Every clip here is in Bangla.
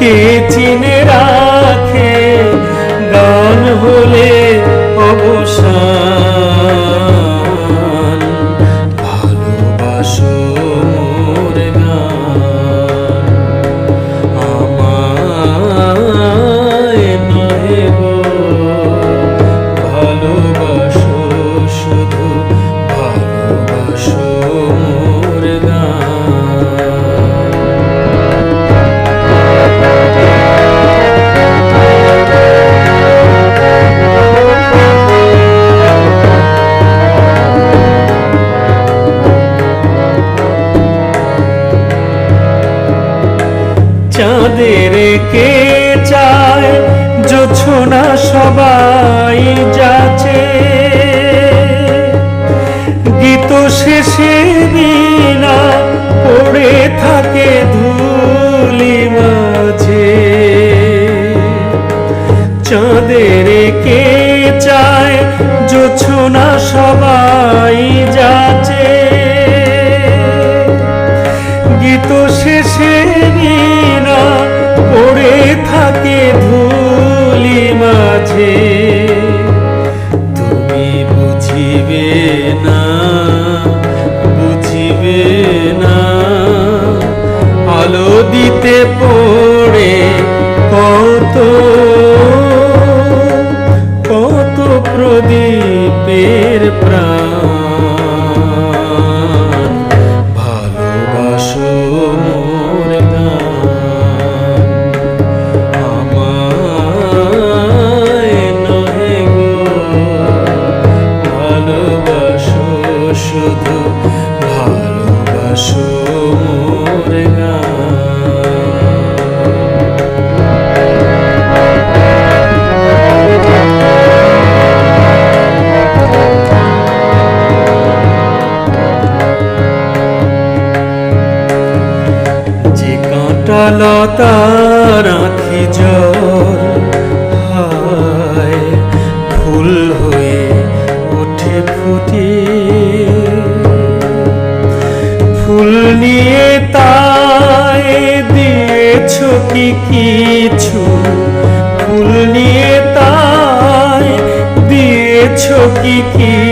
কে চিনে রাখে? গান হলে অবসান। ভালোবাসো। চাঁদের কে চায়? জোছনা সবাই যাচ্ছে। গীত শেষে বিনা পড়ে থাকে ধুলি মাঝে। চাঁদের কে চায়? জোছনা সবাই যাচ্ছে। গীত போ কাঁটা লতার আঁখি জল ফুল হয়ে ওঠে ফুটে ফুল নিয়ে তাই দিয়েছ কি কিছু? ফুল নিয়ে তাই দিয়েছ কি কিছু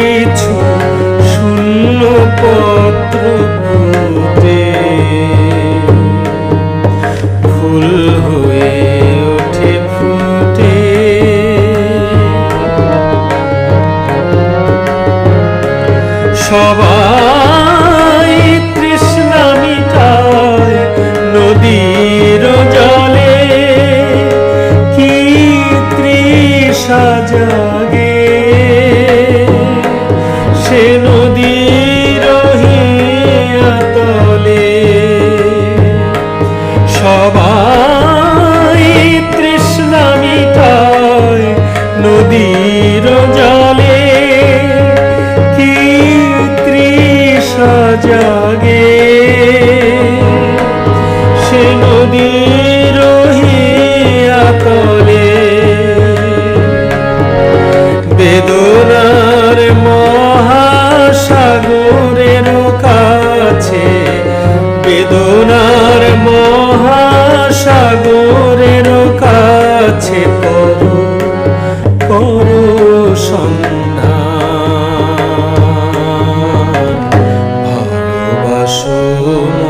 সবাই তৃষ্ণা মিটায় নদীর জলে কি তৃষা জাগে জাগে। সে নদীর তলে বেদনার মহাসাগরের কাছে বেদনার মহাসাগরের কাছে করো ভালোবাসো